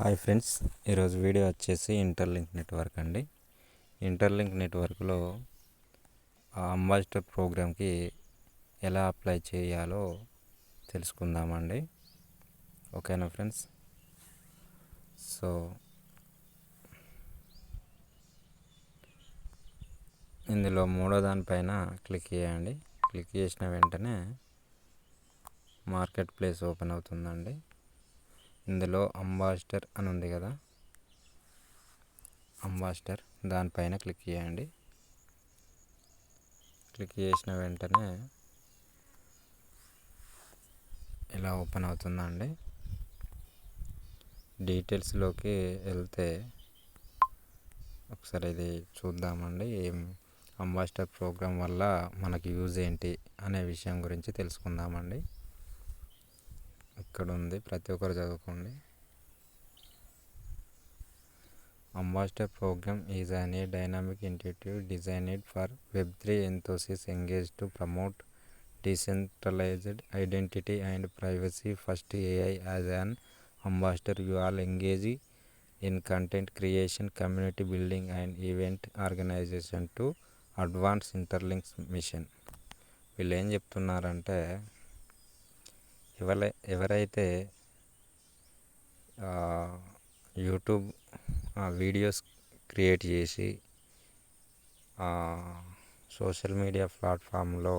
Hi friends ఈరోజు video వచ్చేసి Interlink network అండి. ఇంటర్లింక్ నెట్వర్క్లో ఆ అంబాసిడర్ ప్రోగ్రామ్కి ఎలా అప్లై చేయాలో తెలుసుకుందామండి. ఓకేనా ఫ్రెండ్స్? సో ఇందులో మూడో దానిపైన క్లిక్ చేయండి. క్లిక్ చేసిన వెంటనే మార్కెట్ ప్లేస్ ఓపెన్ అవుతుందండి. ఇందులో అంబాసిడర్ అని ఉంది కదా. అంబాసిడర్ దానిపైన క్లిక్ చేయండి. క్లిక్ చేసిన వెంటనే ఇలా ఓపెన్ అవుతుందండి. డీటెయిల్స్లోకి వెళ్తే ఒకసారి ఇది చూద్దామండి. ఏం అంబాసిడర్ ప్రోగ్రామ్ వల్ల మనకి యూజ్ ఏంటి అనే విషయం గురించి తెలుసుకుందామండి. ఇక్కడ ఉంది ప్రతి ఒక్కరు చదువుకోండి. Ambassador programme is an a dynamic initiative designed for web three enthusiasts engage to promote decentralised identity and privacy. First AI as an ambassador you all engage in content creation community building and event organisation to advance Interlink's mission. వీళ్ళు ఏం చెప్తున్నారంటే ఎవరై ఎవరైతే YouTube videos create చేసి social media ప్లాట్ఫామ్లో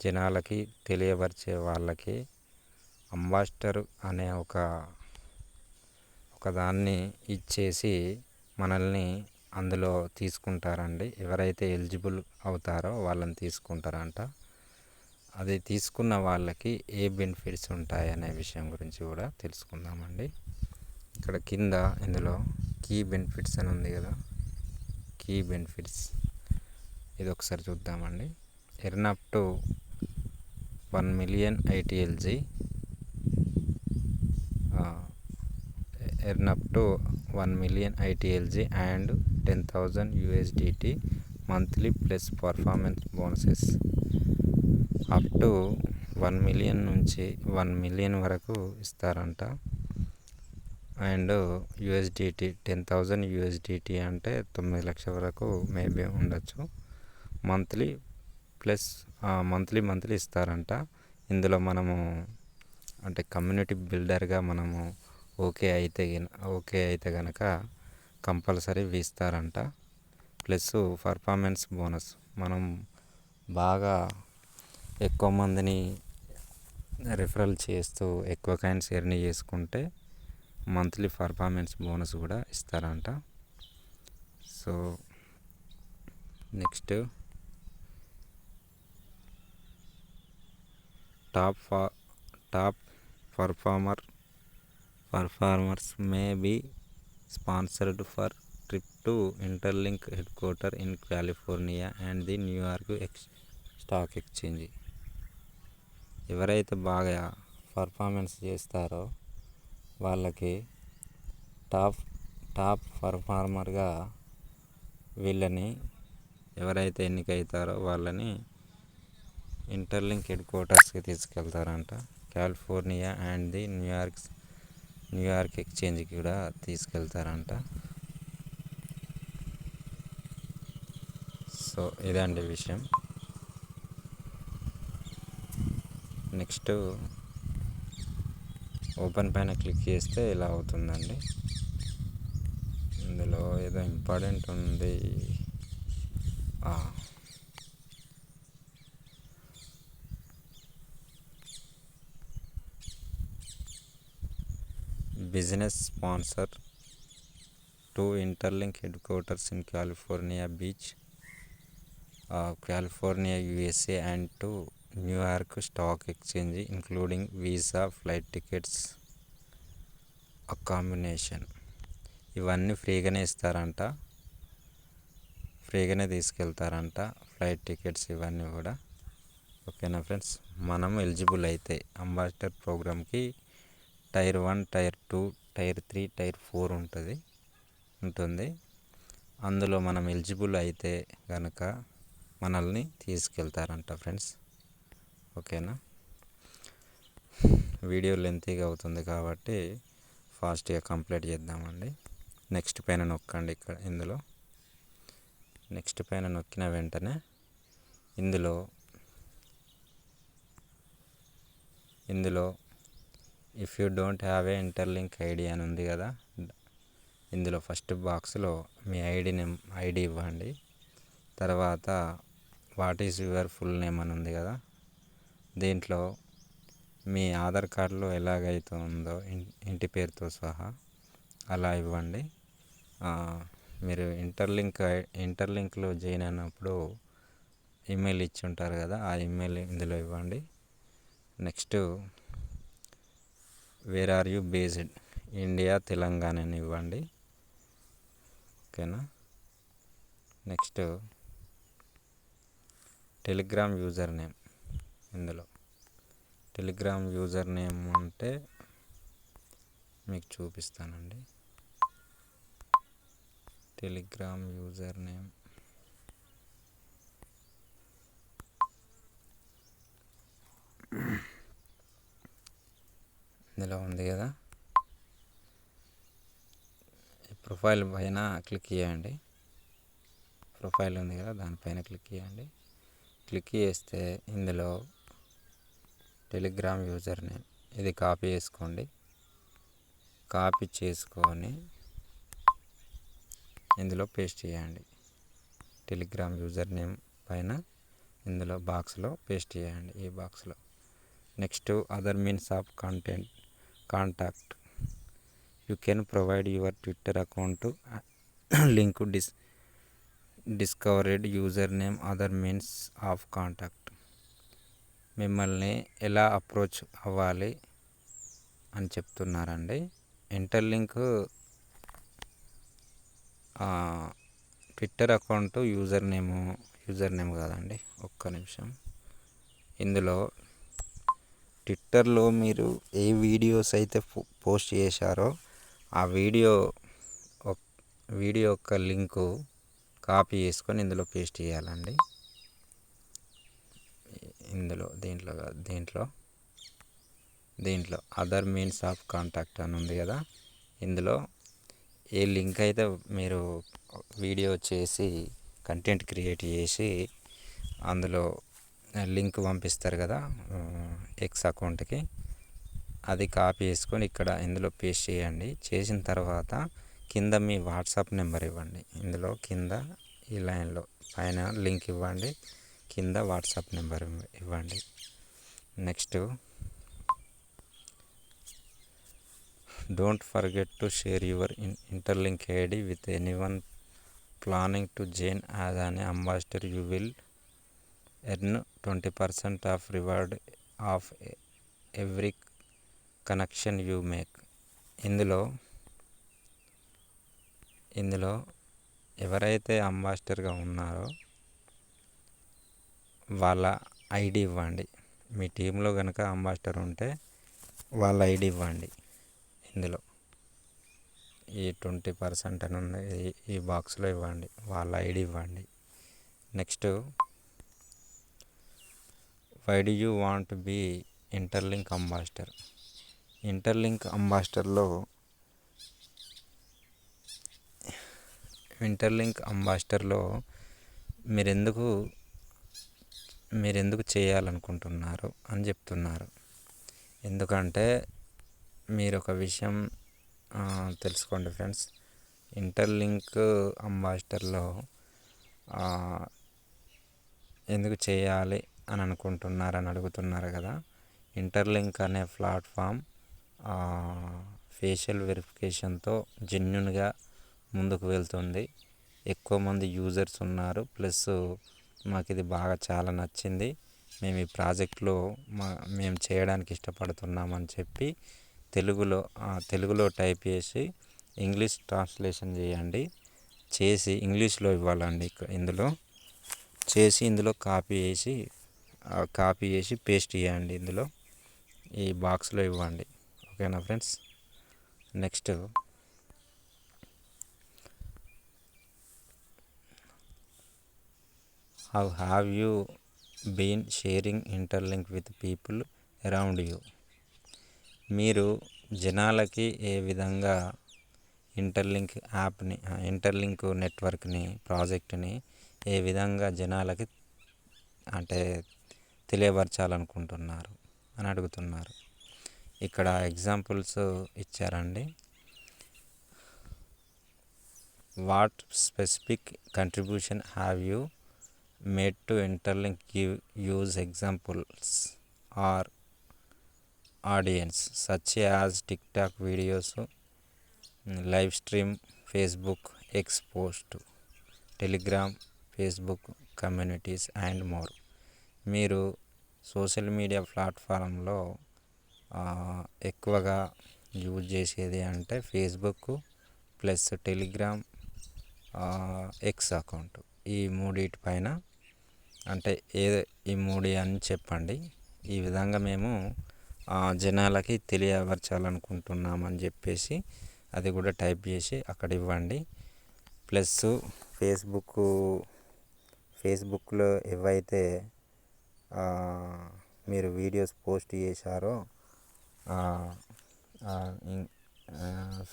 జనాలకి తెలియపరిచే వాళ్ళకి ambassador అనే ఒక ఒకదాన్ని ఇచ్చేసి మనల్ని అందులో తీసుకుంటారండి. ఎవరైతే ఎలిజిబుల్ అవుతారో వాళ్ళని తీసుకుంటారంట. అది తీసుకున్న వాళ్ళకి ఏ బెనిఫిట్స్ ఉంటాయి అనే విషయం గురించి కూడా తెలుసుకుందామండి. ఇక్కడ కింద ఇందులో కీ బెనిఫిట్స్ అని ఉంది కదా. Key benefits. ఇది ఒకసారి చూద్దామండి. Earn up to one million ITLG. Earn up to one million ITLG and ten thousand USDT monthly plus performance bonuses. Up to one million నుంచి వన్ మిలియన్ వరకు ఇస్తారంట. And USDT ten thousand USDT అంటే తొమ్మిది లక్షల వరకు maybe ఉండొచ్చు. Monthly plus monthly monthly ఇస్తారంట. ఇందులో మనము అంటే కమ్యూనిటీ బిల్డర్గా మనము ఓకే అయితే ఓకే అయితే కనుక కంపల్సరీ ఇస్తారంట. Plus performance bonus. మనం బాగా ఎక్కువ మందిని రిఫరల్ చేస్తూ ఎక్కువ కాయిన్స్ ఎర్న్ చేసుకుంటే మంత్లీ పర్ఫార్మెన్స్ బోనస్ కూడా ఇస్తారంట. సో నెక్స్ట్ టాప్ ఫా top performer performers may be sponsored for trip to Interlink headquarter in California and the New York ex stock exchange ఎవరైతే బాగా పర్ఫార్మెన్స్ చేస్తారో వాళ్ళకి టాప్ టాప్ పర్ఫార్మర్గా వీళ్ళని ఎవరైతే ఎన్నికవుతారో వాళ్ళని ఇంటర్లింక్ హెడ్ క్వార్టర్స్కి తీసుకెళ్తారంట. California and the New York New York ఎక్స్చేంజ్కి కూడా తీసుకెళ్తారంట. So ఇదండి విషయం. నెక్స్ట్ ఓపెన్ పైన క్లిక్ చేస్తే ఇలా అవుతుందండి. ఇందులో ఏదో ఇంపార్టెంట్ ఉంది. Business sponsor to Interlink headquarters in California beach California USA and to New York stock exchange including visa flight tickets accommodation ఇవన్నీ ఫ్రీగానే ఇస్తారంట. ఫ్రీగానే తీసుకెళ్తారంట. ఫ్లైట్ టికెట్స్ ఇవన్నీ కూడా. ఓకేనా ఫ్రెండ్స్? మనం ఎలిజిబుల్ అయితే అంబాసిడర్ ప్రోగ్రామ్కి tier one tier two tier three tier four ఉంటుంది. ఉంటుంది. అందులో మనం ఎలిజిబుల్ అయితే కనుక మనల్ని తీసుకెళ్తారంట ఫ్రెండ్స్. ఓకేనా? వీడియో లెంతీగా అవుతుంది కాబట్టి ఫాస్ట్గా కంప్లీట్ చేద్దామండి. నెక్స్ట్ పైన నొక్కండి ఇక్కడ ఇందులో. నెక్స్ట్ పైన నొక్కిన వెంటనే ఇందులో ఇందులో if you don't have a Interlink ID అని ఉంది కదా. ఇందులో ఫస్ట్ బాక్స్లో మీ ఐడి నేమ్ ఐడి ఇవ్వండి. తర్వాత what is your full name అని ఉంది కదా. దీంట్లో మీ ఆధార్ కార్డులో ఎలాగైతే ఉందో ఇంటి పేరుతో సహా అలా ఇవ్వండి. మీరు ఇంటర్లింక్ ఇంటర్లింక్లో జాయిన్ అయినప్పుడు ఈమెయిల్ ఇచ్చి ఉంటారు కదా ఆ ఈమెయిల్ ఇందులో ఇవ్వండి. Next where are you based? India Telangana అని ఇవ్వండి. ఓకేనా? Next Telegram username. ఇందులో. టెలిగ్రామ్ యూజర్ నేమ్ అంటే మీకు చూపిస్తానండి. Telegram username. ఇందులో ఉంది కదా. ప్రొఫైల్ పైన క్లిక్ చేయండి. ప్రొఫైల్ ఉంది కదా దానిపైన క్లిక్ చేయండి. క్లిక్ చేస్తే ఇందులో టెలిగ్రామ్ యూజర్ నేమ్ ఇది కాపీ చేసుకోండి. కాపీ చేసుకొని ఇందులో పేస్ట్ చేయండి. టెలిగ్రామ్ యూజర్ నేమ్ పైన ఇందులో బాక్స్లో పేస్ట్ చేయండి ఈ బాక్స్లో. Next other means of content contact. You can provide your Twitter account link dis discovered username other means of contact. మిమ్మల్ని ఎలా అప్రోచ్ అవ్వాలి అని చెప్తున్నారండి. Interlink Twitter account username username కాదండి ఒక్క నిమిషం. ఇందులో ట్విట్టర్లో మీరు ఏ వీడియోస్ అయితే పోస్ట్ చేశారో ఆ వీడియో వీడియో యొక్క లింకు కాపీ చేసుకొని ఇందులో పేస్ట్ చేయాలండి. ఇందులో దీంట్లో దీంట్లో? దీంట్లో? అదర్ మీన్స్ ఆఫ్ కాంటాక్ట్ అని ఉంది కదా. ఇందులో ఏ లింక్ అయితే మీరు వీడియో చేసి కంటెంట్ క్రియేట్ చేసి అందులో లింక్ పంపిస్తారు కదా ఎక్స్ అకౌంట్కి అది కాపీ చేసుకొని ఇక్కడ ఇందులో పేస్ట్ చేయండి. చేసిన తర్వాత కింద మీ వాట్సాప్ నెంబర్ ఇవ్వండి. ఇందులో కింద ఈ లైన్లో పైన లింక్ ఇవ్వండి. కింద వాట్సాప్ నెంబర్ ఇవ్వండి. Next don't forget to share your Interlink ID with anyone planning to join as an ambassador. You will earn twenty percent of reward of every connection you make. ఇందులో ఇందులో ఎవరైతే అంబాసిడర్గా ఉన్నారో వాళ్ళ ID ఇవ్వండి. మీ టీంలో కనుక ambassador ఉంటే వాళ్ళ ఐడి ఇవ్వండి. ఇందులో ఈ ట్వంటీ పర్సెంట్ అని ఉంది. ఈ బాక్స్లో ఇవ్వండి. వాళ్ళ ఐడి ఇవ్వండి. Next why do you want be interlink ambassador? Interlink అంబాసిడర్లో interlink అంబాసిడర్లో మీరు ఎందుకు మీరు ఎందుకు చేయాలనుకుంటున్నారు అని చెప్తున్నారు. ఎందుకంటే మీరు ఒక విషయం తెలుసుకోండి ఫ్రెండ్స్. ఇంటర్లింక్ అంబాసిడర్లో ఎందుకు చేయాలి అని అనుకుంటున్నారని అడుగుతున్నారు కదా. ఇంటర్లింక్ అనే ప్లాట్ఫామ్ ఫేషియల్ వెరిఫికేషన్తో జెన్యున్గా ముందుకు వెళ్తుంది. ఎక్కువ మంది యూజర్స్ ఉన్నారు. ప్లస్ మాకు ఇది బాగా చాలా నచ్చింది. మేము ఈ ప్రాజెక్ట్లో మా మేము చేయడానికి ఇష్టపడుతున్నామని చెప్పి తెలుగులో తెలుగులో టైప్ చేసి ఇంగ్లీష్ ట్రాన్స్లేషన్ చేయండి. చేసి ఇంగ్లీష్లో ఇవ్వాలండి ఇందులో. చేసి ఇందులో కాపీ చేసి కాపీ చేసి పేస్ట్ చేయండి ఇందులో. ఈ బాక్స్లో ఇవ్వండి. ఓకేనా friends? Next how have you been sharing interlink with people around you మీరు జనాలకి ఏ విధంగా ఇంటర్లింక్ యాప్ని ఇంటర్లింక్ నెట్వర్క్ని ప్రాజెక్ట్ని ఏ విధంగా జనాలకి అంటే తెలియపరచాలనుకుంటున్నారు అని అడుగుతున్నారు. ఇక్కడ ఎగ్జాంపుల్స్ ఇచ్చారండి. What specific contribution have you made to interlink use examples are audience such as TikTok videos live stream Facebook X post Telegram Facebook communities and more మీరు సోషల్ మీడియా ప్లాట్ఫారంలో ఎక్కువగా యూజ్ చేసేది అంటే Facebook plus Telegram X account ఈ మూడిటి పైన అంటే ఏ ఈ మూడు అని చెప్పండి. ఈ విధంగా మేము జనాలకి తెలియపరచాలనుకుంటున్నామని చెప్పేసి అది కూడా టైప్ చేసి అక్కడ ఇవ్వండి. ప్లస్ ఫేస్బుక్ ఫేస్బుక్లో ఏవైతే మీరు వీడియోస్ పోస్ట్ చేశారో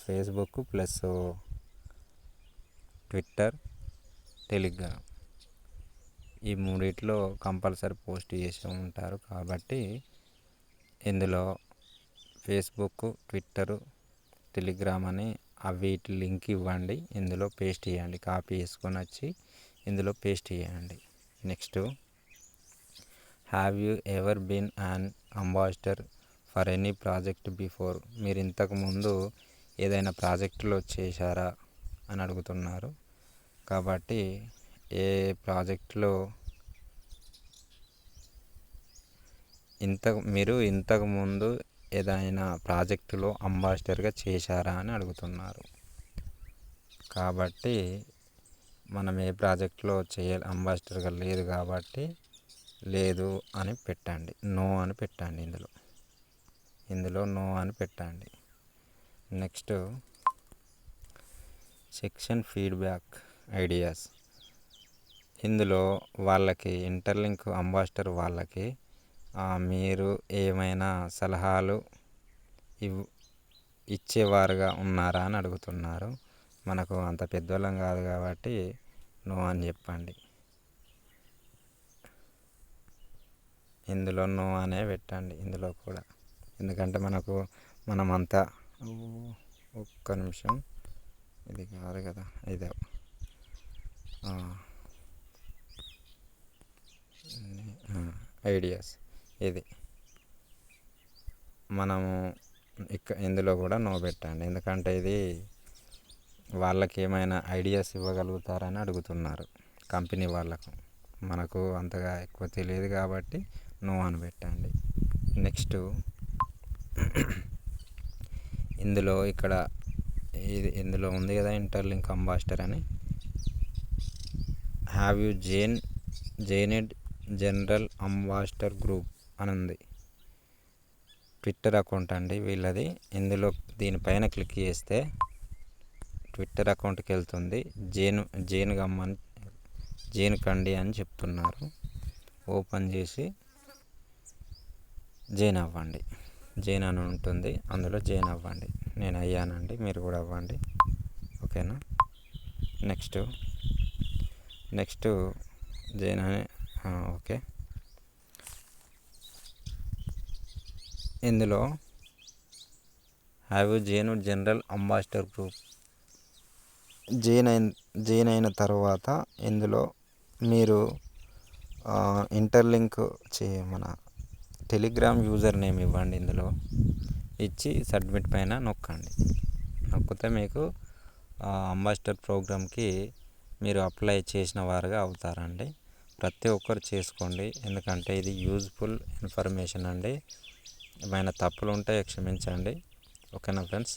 ఫేస్బుక్ ప్లస్ ట్విట్టర్ టెలిగ్రామ్. ఈ మూడిట్లో కంపల్సరీ పోస్ట్ చేసి ఉంటారు కాబట్టి ఇందులో ఫేస్బుక్ ట్విట్టరు టెలిగ్రామ్ అని వీటి లింక్ ఇవ్వండి. ఇందులో పేస్ట్ చేయండి కాపీ చేసుకొని వచ్చి ఇందులో పేస్ట్ చేయండి. Next have you ever been an ambassador for any project before? మీరు ఇంతకుముందు ఏదైనా ప్రాజెక్టులో చేశారా అని అడుగుతున్నారు. కాబట్టి ఏ ప్రాజెక్టులో ఇంత మీరు ఇంతకుముందు ఏదైనా ప్రాజెక్టులో అంబాసిడర్గా చేశారా అని అడుగుతున్నారు. కాబట్టి మనం ఏ ప్రాజెక్టులో చేయ అంబాసిడర్గా లేదు కాబట్టి లేదు అని పెట్టండి. నో అని పెట్టండి ఇందులో. ఇందులో నో అని పెట్టండి. Next section feedback ideas. ఇందులో వాళ్ళకి ఇంటర్లింక్ అంబాసిడర్ వాళ్ళకి మీరు ఏమైనా సలహాలు ఇవ్ ఇచ్చేవారుగా ఉన్నారా అని అడుగుతున్నారు. మనకు అంత పెద్దోళ్ళం కాదు కాబట్టి నో అని చెప్పండి. ఇందులో నో అనే పెట్టండి ఇందులో కూడా. ఎందుకంటే మనకు మనమంతా ఒక్క నిమిషం. ఇది కాదు కదా ఇదే. ఐడియాస్ ఇది. మనము ఇక్క ఇందులో కూడా నో పెట్టండి ఎందుకంటే ఇది వాళ్ళకి ఏమైనా ఐడియాస్ ఇవ్వగలుగుతారని అడుగుతున్నారు కంపెనీ వాళ్ళకు. మనకు అంతగా ఎక్కువ తెలియదు కాబట్టి నో అని పెట్టండి నెక్స్ట్ ఇందులో ఇక్కడ ఇది ఇందులో ఉంది కదా ఇంటర్లింక్ అంబాస్టర్ అని. Have you join joined general ambassador group అని ఉంది ట్విట్టర్ అకౌంట్ అండి వీళ్ళది. ఇందులో దీనిపైన క్లిక్ చేస్తే ట్విట్టర్ అకౌంట్కి వెళ్తుంది. జేను జేను గమ్మని జేను కండి అని చెప్తున్నారు. ఓపెన్ చేసి జైన్ అవ్వండి. జైన్ అని ఉంటుంది. అందులో జైన్ అవ్వండి. నేను అయ్యానండి. మీరు కూడా అవ్వండి. ఓకేనా? నెక్స్ట్ నెక్స్ట్ జైన్ అని ఓకే. ఇందులో have joined general ambassador group join అయిన జైన్ అయిన తర్వాత ఇందులో మీరు ఇంటర్లింక్ చే మన టెలిగ్రామ్ యూజర్ నేమ్ ఇవ్వండి ఇందులో. ఇచ్చి సబ్మిట్ పైన నొక్కండి. నొక్కితే మీకు అంబాసిడర్ ప్రోగ్రామ్కి మీరు అప్లై చేసిన వారుగా అవుతారండి. ప్రతి ఒక్కరు చేసుకోండి. ఎందుకంటే ఇది యూజ్ఫుల్ ఇన్ఫర్మేషన్ అండి. ఏమైనా తప్పులు ఉంటే క్షమించండి. ఓకేనా ఫ్రెండ్స్?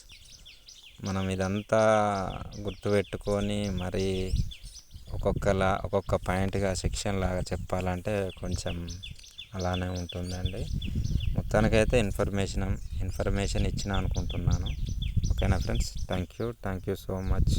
మనం ఇదంతా గుర్తుపెట్టుకొని మరి ఒక్కొక్కలా ఒక్కొక్క పాయింట్గా సెక్షన్ లాగా చెప్పాలంటే కొంచెం అలానే ఉంటుందండి. మొత్తానికైతే ఇన్ఫర్మేషన్ ఇన్ఫర్మేషన్ ఇచ్చిన అనుకుంటున్నాను. ఓకేనా friends? Thank you. Thank you so much.